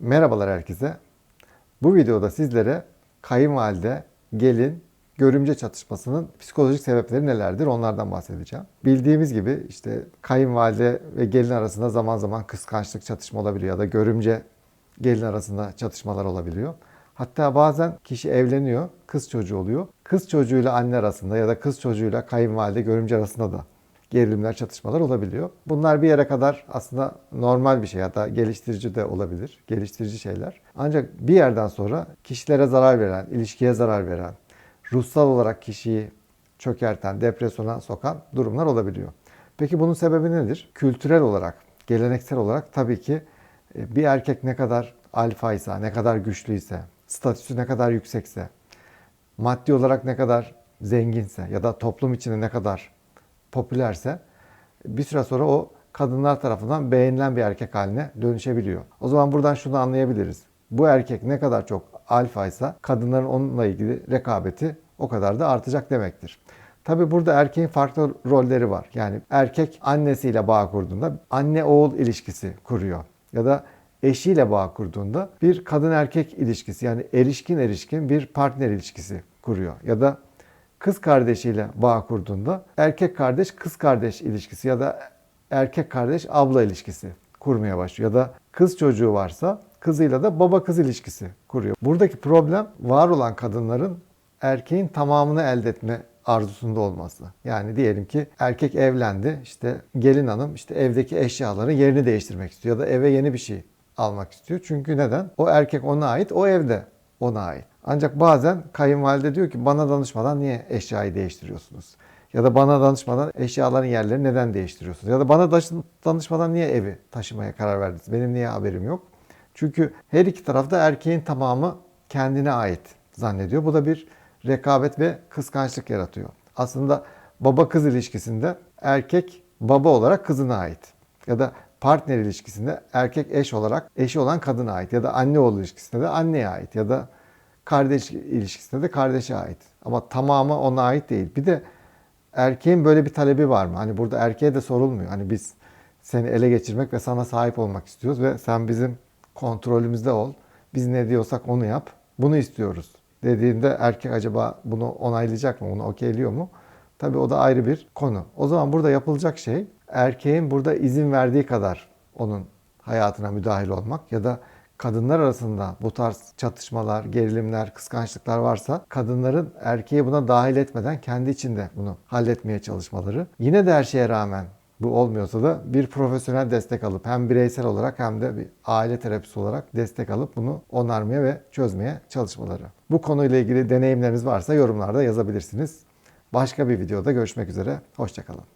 Merhabalar herkese. Bu videoda sizlere kayınvalide, gelin, görümce çatışmasının psikolojik sebepleri nelerdir onlardan bahsedeceğim. Bildiğimiz gibi işte kayınvalide ve gelin arasında zaman zaman kıskançlık çatışma olabiliyor ya da görümce gelin arasında çatışmalar olabiliyor. Hatta bazen kişi evleniyor, kız çocuğu oluyor. Kız çocuğuyla anne arasında ya da kız çocuğuyla kayınvalide, görümce arasında da gerilimler, çatışmalar olabiliyor. Bunlar bir yere kadar aslında normal bir şey hatta geliştirici de olabilir. Geliştirici şeyler. Ancak bir yerden sonra kişilere zarar veren, ilişkiye zarar veren, ruhsal olarak kişiyi çökerten, depresyona sokan durumlar olabiliyor. Peki bunun sebebi nedir? Kültürel olarak, geleneksel olarak tabii ki e, bir erkek ne kadar alfaysa, ne kadar güçlüyse, statüsü ne kadar yüksekse, maddi olarak ne kadar zenginse ya da toplum içinde ne kadar popülerse bir süre sonra o kadınlar tarafından beğenilen bir erkek haline dönüşebiliyor. O zaman buradan şunu anlayabiliriz. Bu erkek ne kadar çok alfaysa kadınların onunla ilgili rekabeti o kadar da artacak demektir. Tabi burada erkeğin farklı rolleri var. Yani erkek annesiyle bağ kurduğunda anne oğul ilişkisi kuruyor. Ya da eşiyle bağ kurduğunda bir kadın erkek ilişkisi yani erişkin erişkin bir partner ilişkisi kuruyor. Ya da kız kardeşiyle bağ kurduğunda erkek kardeş kız kardeş ilişkisi ya da erkek kardeş abla ilişkisi kurmaya başlıyor. Ya da kız çocuğu varsa kızıyla da baba kız ilişkisi kuruyor. Buradaki problem var olan kadınların erkeğin tamamını elde etme arzusunda olması. Yani diyelim ki erkek evlendi işte gelin hanım işte evdeki eşyaların yerini değiştirmek istiyor ya da eve yeni bir şey almak istiyor. Çünkü neden? O erkek ona ait, o evde ona ait. Ancak bazen kayınvalide diyor ki bana danışmadan niye eşyayı değiştiriyorsunuz? Ya da bana danışmadan eşyaların yerlerini neden değiştiriyorsunuz? Ya da bana danışmadan niye evi taşımaya karar verdiniz? Benim niye haberim yok? Çünkü her iki tarafta erkeğin tamamı kendine ait zannediyor. Bu da bir rekabet ve kıskançlık yaratıyor. Aslında baba kız ilişkisinde erkek baba olarak kızına ait. Ya da partner ilişkisinde erkek eş olarak eşi olan kadına ait. Ya da anne oğul ilişkisinde de anneye ait. Ya da kardeş ilişkisinde de kardeşe ait. Ama tamamı ona ait değil. Bir de erkeğin böyle bir talebi var mı? Hani burada erkeğe de sorulmuyor. Hani biz seni ele geçirmek ve sana sahip olmak istiyoruz ve sen bizim kontrolümüzde ol. Biz ne diyorsak onu yap. Bunu istiyoruz dediğinde erkek acaba bunu onaylayacak mı? Bunu okeyliyor mu? Tabii o da ayrı bir konu. O zaman burada yapılacak şey erkeğin burada izin verdiği kadar onun hayatına müdahil olmak ya da kadınlar arasında bu tarz çatışmalar, gerilimler, kıskançlıklar varsa kadınların erkeği buna dahil etmeden kendi içinde bunu halletmeye çalışmaları. Yine de her şeye rağmen bu olmuyorsa da bir profesyonel destek alıp hem bireysel olarak hem de bir aile terapisi olarak destek alıp bunu onarmaya ve çözmeye çalışmaları. Bu konuyla ilgili deneyimleriniz varsa yorumlarda yazabilirsiniz. Başka bir videoda görüşmek üzere. Hoşçakalın.